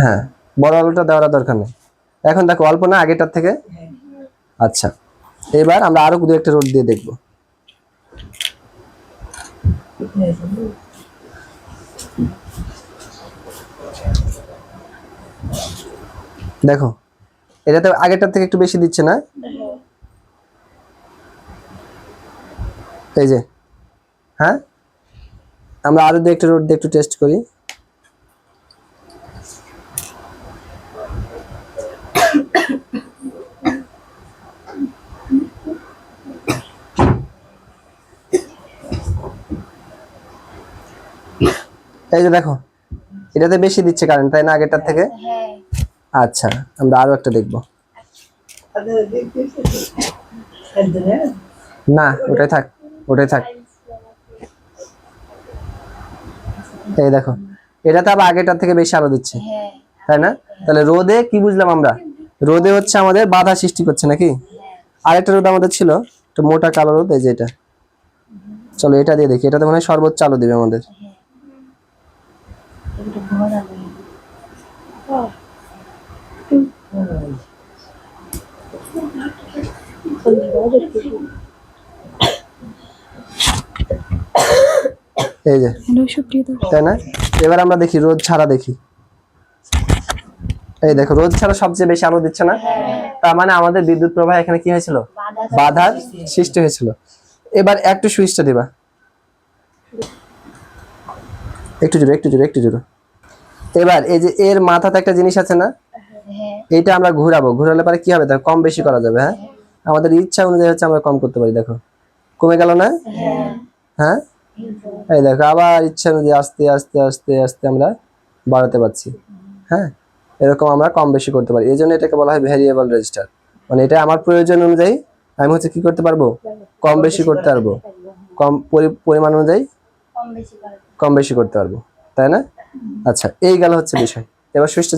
হ্যাঁ বড় আলুটা দেওয়ার দরকার নেই। এখন দেখো, অল্প না আগেটার থেকে? আচ্ছা এবার আমরা আরও দু একটা রোড দিয়ে দেখব। দেখো, এটাতে আগেরটার থেকে একটু বেশি দিচ্ছে না? এই যে হ্যাঁ? আমরা আরও দু একটা রোড দিয়ে একটু টেস্ট করি। এই যে দেখো এটাতে বেশি দিচ্ছে কারেন্ট তাই না আগেরটার থেকে? হ্যাঁ। আচ্ছা আমরা আরও একটা দেখব। না ওটাই থাক ওটাই থাক। এই দেখো এটাতে আবার আগেরটার থেকে বেশি আলো দিচ্ছে হ্যাঁ। তাই না? তাহলে রোদে কি বুঝলাম আমরা? রোদে হচ্ছে আমাদের বাধা সৃষ্টি করছে নাকি? আরেকটা রোদ আমাদের ছিল একটা মোটা কালো রোদ এই যে এটা। চলো এটা দিয়ে দেখি এটাতে মনে হয় সর্বোচ্চ আলো দিবে আমাদের। একটু ঘোরা এই যে। তাই না? এবার আমরা দেখি রোদ ছাড়া দেখি। এই দেখো রোদ ছাড়া সবচেয়ে বেশি আলো দিচ্ছে না? তার মানে আমাদের বিদ্যুৎ প্রবাহ এখানে কি হয়েছিল? বাধার সৃষ্টি হয়েছিল। এবার একটু সুইচটা দিবা। একটু জোরে একটু জোরে একটু জোরে। এবার এই যে এর মাথাতে একটা জিনিস আছে না? হ্যাঁ। এইটা আমরা ঘোরাবো। ঘোরালে পরে কি হবে? দেখো কম বেশি করা যাবে হ্যাঁ? আমাদের ইচ্ছা অনুযায়ী হচ্ছে আমরা কম করতে পারি দেখো। কমে গেল না? হ্যাঁ। এই দেখো আবার ইচ্ছা অনুযায়ী আস্তে আস্তে আস্তে আস্তে আমরা বাড়াতে পারছি হ্যাঁ? এরকম আমরা কম বেশি করতে পারি। এই জন্য এটাকে বলা হয় ভ্যারিয়েবল রেজিস্টার মানে এটা আমার প্রয়োজন অনুযায়ী আমি হচ্ছে কি করতে পারব? কম বেশি করতে পারব। কম পরি- পরিমাণ অনুযায়ী কম বেশি করতে পারব তাই না? আচ্ছা এই গেল হচ্ছে বিষয়। এবার সুইচটা